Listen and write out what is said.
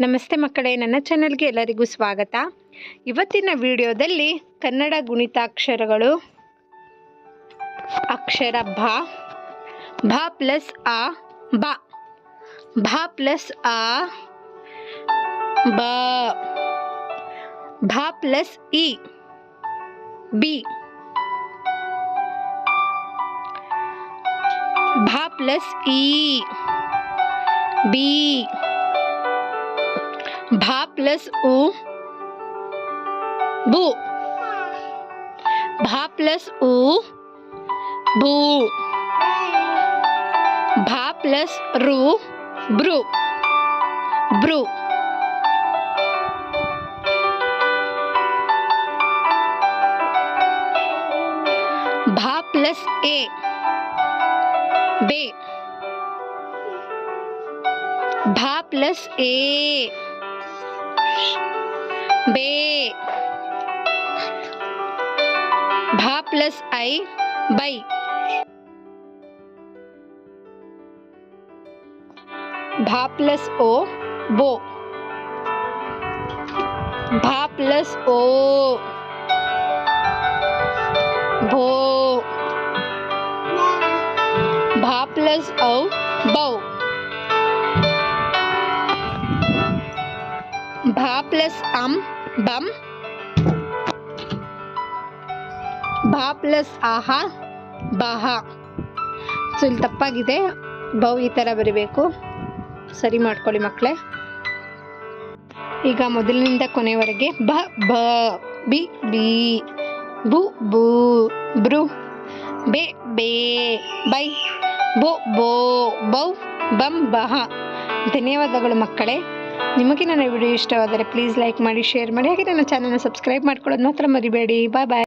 ನಮಸ್ತೆ ಮಕ್ಕಳೇ, ನನ್ನ ಚಾನಲ್ಗೆ ಎಲ್ಲರಿಗೂ ಸ್ವಾಗತ. ಇವತ್ತಿನ ವಿಡಿಯೋದಲ್ಲಿ ಕನ್ನಡ ಗುಣಿತಾಕ್ಷರಗಳು, ಅಕ್ಷರ ಭ ಭ ಪ್ಲಸ್ ಆ ಬ. ಭ ಪ್ಲಸ್ ಆ ಬ. ಭ ಪ್ಲಸ್ ಇ, ಬಿ. ಭ ಪ್ಲಸ್ ಇ, ಬಿ. भा प्लस उ भू भा प्लस उ भू भा प्लस रु ब्रू। ब्रू। भा प्लस ए। बे। भा प्लस ए। बे। भा प्लस आई बाई। भा प्लस ओ बो। भा प्लस ओ भो भा प्लस औ बऊ ಭಾ ಪ್ಲಸ್ ಅಂ, ಬಂ. ಭಾ ಪ್ಲಸ್ ಆಹ, ಬಹ. ಸೊ, ಇಲ್ಲಿ ತಪ್ಪಾಗಿದೆ. ಬೌ ಈ ಥರ ಬರೀಬೇಕು. ಸರಿ ಮಾಡ್ಕೊಳ್ಳಿ ಮಕ್ಕಳೇ. ಈಗ ಮೊದಲಿನಿಂದ ಕೊನೆವರೆಗೆ ಬ ಬ, ಬಿ ಬಿ. ಬು ಬು ಬ್ರು ಬೆ, ಬೇ, ಬೈ. ಬೊ ಬೋ ಬೌ, ಬಂ, ಬಹ. ಧನ್ಯವಾದಗಳು ಮಕ್ಕಳೇ. ನಿಮಗೆ ನನ್ನ ವಿಡಿಯೋ ಇಷ್ಟವಾದರೆ ಪ್ಲೀಸ್ ಲೈಕ್ ಮಾಡಿ, ಶೇರ್ ಮಾಡಿ, ಹಾಗೆ ನನ್ನ ಚಾನಲ್ನ ಸಬ್ಸ್ಕ್ರೈಬ್ ಮಾಡ್ಕೊಳ್ಳೋದು ಮಾತ್ರ ಮರಿಬೇಡಿ. ಬಾಯ್ ಬಾಯ್.